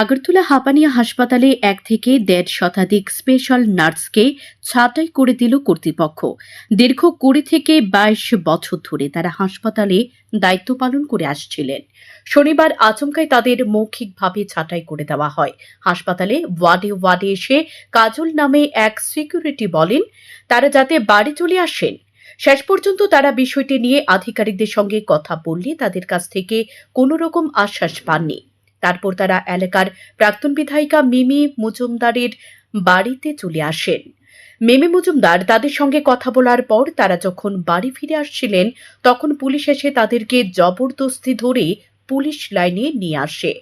আগরতলা হাঁপানিয়া হাসপাতালে এক থেকে দেড় শতাধিক স্পেশাল নার্সকে ছাঁটাই করে দিল কর্তৃপক্ষ। দীর্ঘ কুড়ি থেকে বাইশ বছর ধরে তারা হাসপাতালে দায়িত্ব পালন করে আসছিলেন। শনিবার আচমকায় তাদের মৌখিকভাবে ছাঁটাই করে দেওয়া হয়। হাসপাতালে ওয়ার্ডে ওয়ার্ডে এসে কাজল নামে এক সিকিউরিটি বলেন, তারা যাতে বাড়ি চলে আসেন। শেষ পর্যন্ত তারা বিষয়টি নিয়ে আধিকারিকদের সঙ্গে কথা বললে তাদের কাছ থেকে কোনো রকম আশ্বাস পাননি। তারপর তারা এলাকার প্রাক্তন বিধায়িকা মিমি মজুমদারের বাড়িতে চলে আসেন। মিমি মজুমদার তাদের সঙ্গে কথা বলার পর তারা যখন বাড়ি ফিরে আসছিলেন, তখন পুলিশ এসে তাদেরকে জবরদস্তি ধরে পুলিশ লাইনে নিয়ে আসে।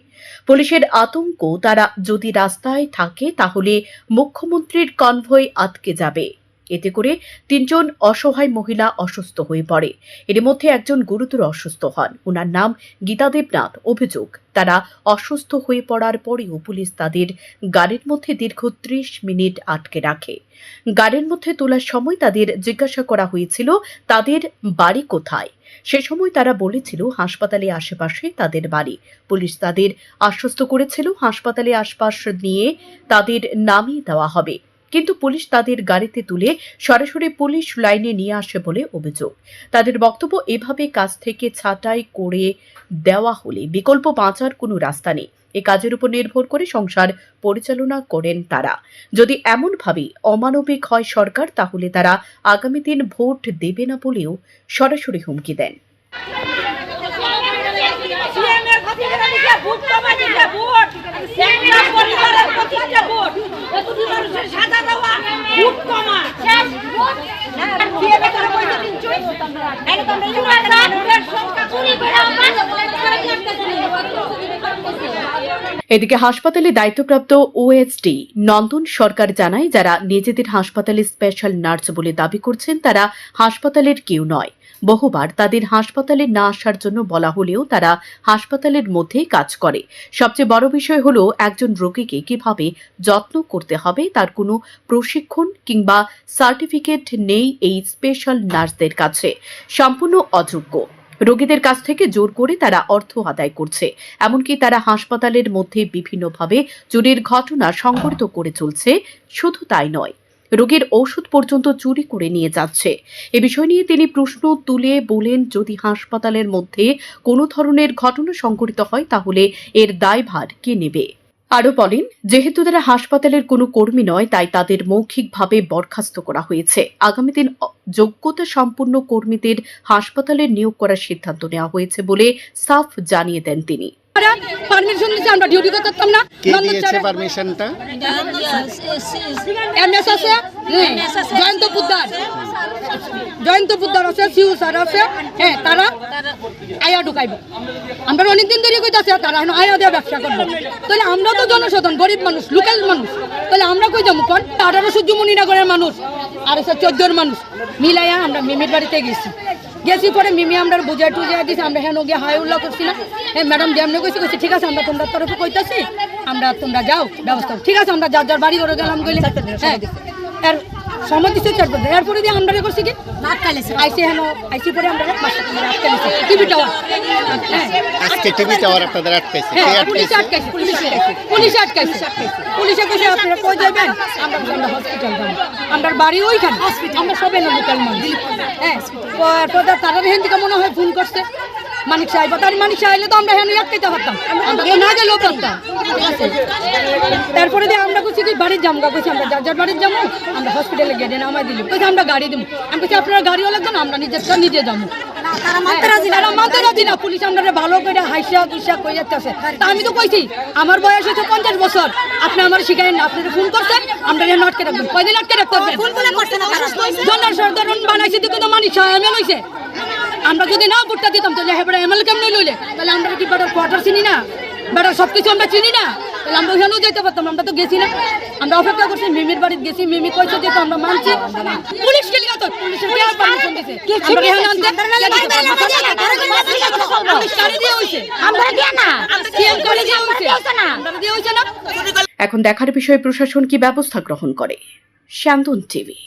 পুলিশের আতঙ্ক, তারা যদি রাস্তায় থাকে তাহলে মুখ্যমন্ত্রীর কনভয় আটকে যাবে। এতে করে তিনজন অসহায় মহিলা অসুস্থ হয়ে পড়ে। এর মধ্যে একজন গুরুতর অসুস্থ হন। ওনার নাম গীতা দেবনাথ। অভিযোগ, তারা অসুস্থ হয়ে পড়ার পরেও পুলিশ তাদের গাড়ির মধ্যে দীর্ঘ ত্রিশ মিনিট আটকে রাখে। গাড়ির মধ্যে তোলার সময় তাদের জিজ্ঞাসা করা হয়েছিল, তাদের বাড়ি কোথায়? সে সময় তারা বলেছিল, হাসপাতালে আশেপাশে তাদের বাড়ি। পুলিশ তাদের আশ্বস্ত করেছিল, হাসপাতালে আশপাশ নিয়ে তাদের নামিয়ে দেওয়া হবে। কিন্তু পুলিশ তাদের গাড়িতে তুলে সরাসরি পুলিশ লাইনে নিয়ে আসে বলে অভিযোগ। তাদের বক্তব্য এভাবে কাজ থেকে ছাঁটাই করে দেওয়া হলে বিকল্প বাঁচার কোনো রাস্তা নেই। এ কাজের উপর নির্ভর করে সংসার পরিচালনা করেন তারা। যদি এমনভাবে অমানবিক হয় সরকার, তাহলে তারা আগামী দিন ভোট দেবে না বলেও সরাসরি হুমকি দেন। ভোট একটা পরিবারের ভোট। মানুষের দেওয়া ভোট কমা। এদিকে হাসপাতালে দায়িত্বপ্রাপ্ত ওএসডি নন্দন সরকার জানায় যারা নিজেদের হাসপাতালে স্পেশাল নার্স বলে দাবি করছেন তারা হাসপাতালের কেউ নয়। বহুবার তাদের হাসপাতালে না আসার জন্য বলা হলেও তারা হাসপাতালের মধ্যেই কাজ করে। সবচেয়ে বড় বিষয় হলো একজন রোগীকে কীভাবে যত্ন করতে হবে, তার কোনো প্রশিক্ষণ কিংবা সার্টিফিকেট নেই এই স্পেশাল নার্সদের কাছে। সম্পূর্ণ অযোগ্য। রোগীদের কাছ থেকে জোর করে তারা অর্থ আদায় করছে। এমনকি তারা হাসপাতালের মধ্যে বিভিন্নভাবে চুরির ঘটনা সংঘটিত করে চলছে, শুধু তাই নয়। রোগীর ঔষধ পর্যন্ত চুরি করে নিয়ে যাচ্ছে। এ বিষয় নিয়ে তিনি প্রশ্ন তুলে বলেন, যদি হাসপাতালের মধ্যে কোনো ধরনের ঘটনা সংঘটিত হয়, তাহলে এর দায়ভার কে নেবে? আরও বলেন, যেহেতু তারা হাসপাতালের কোনো কর্মী নয়, তাই তাদের মৌখিকভাবে বরখাস্ত করা হয়েছে। আগামী দিন যোগ্যতা সম্পন্ন কর্মীদের হাসপাতালে নিয়োগ করার সিদ্ধান্ত নেওয়া হয়েছে বলে সাফ জানিয়ে দেন তিনি। পারমিশন আমরা ডিউটি করতাম না। কে দিয়েছে পারমিশনটা এমএস আছে জয়ন্ত পুদ্দার। জয়ন্ত পুদ্দার আছে সিউ স্যার আছে হ্যাঁ তারা আয়া ঢুকাইব। আমরা অনেকদিন ধরে কইতাছে তারা এখন আয়া দিয়ে ব্যবসা করব। তাহলে আমরা তো জনসাধারণ গরিব মানুষ লোকাল মানুষ। তাহলে আমরা কই যাব? কোন? আঠারো সূর্যমণিনগরের মানুষ আর হচ্ছে চোদ্দোর মানুষ। মিলাইয়া আমরা মিমির বাড়িতে গেছি। গেছি পরে মিমি আমরা বুঝা টুজা দিছি আমরা হেন গিয়ে হাই উল্লাহ করছি না। হ্যাঁ ম্যাডাম যেমনি কইছি কইছি ঠিক আছে আমরা তোমরা তরফে কইতাছি আমরা তোমরা যাও ব্যবস্থা ঠিক আছে আমরা যার যার বাড়ি করে গেলাম গেলে। হ্যাঁ। সময় দিচ্ছে চার বছর। এরপরে দিয়ে আমরা করছি কি? আইসি হেন আইসি পরে আমরা টিভি টাওয়ার হ্যাঁ। আজকে টিভি টাওয়ার আপনাদের আটকাইছে। হ্যাঁ, পুলিশে আটকাইছে? পুলিশে আটকাইছে, পুলিশে আটকাইছে। পুলিশে কইছে আপনারা কই যাবেন? আমরা আমরা হসপিটাল যাব। আমরার বাড়ি ওইখানে। আমরা সবাই লোকাল মানুষ। হ্যাঁ। তারা হেন থেকে মনে হয় ফোন করছে। মানিক সাহেব তার মানিক সাহেব তো আমরা হেন আটকাইতে পারতাম। এ না গেলেও পারতাম তারপরে দিয়ে আমরা কইছি কি বাড়ির যাব গা কইছি আমরা যার যার বাড়ির যাব আমরা হসপিটালে গেটে নামাই দিলি। কইছি আমরা গাড়ি দিব আমি কইছি আপনারা গাড়িও লাগবে না আমরা নিজের নিজে যাব না। পুলিশ আমরা ভালো করে হাইসা দুইসা কই যাচ্ছে তা আমি তো কইছি আমার বয়স হচ্ছে পঞ্চাশ বছর। আপনি আমার শিখাই না আপনি ফোন করছেন আমরা আটকে রাখবেন কয়দিন আটকে রাখতে হবে? জনার সরদারন বানাইছে দিকে তো মানি ছয় এমএল হইছে আমরা যদি না ভোটটা দিতাম তাহলে হেবড়া এমএল কেমন লইলে? তাহলে আমরা কি বেটার কোয়ার্টার চিনি না? বেটার সব কিছু আমরা চিনি না? তাহলে আমরা ওখানেও যেতে পারতাম আমরা তো গেছি না। আমরা অপেক্ষা করছি মিমির বাড়িতে গেছি মিমি কইছে যে তো আমরা মানছি। পুলিশ কে লিখা তো পুলিশের পারমিশন দিছে। আমরা এখানে আনতে দেখার বিষয়ে প্রশাসন কি ব্যবস্থা গ্রহণ করে? শ্যামদন টিভি।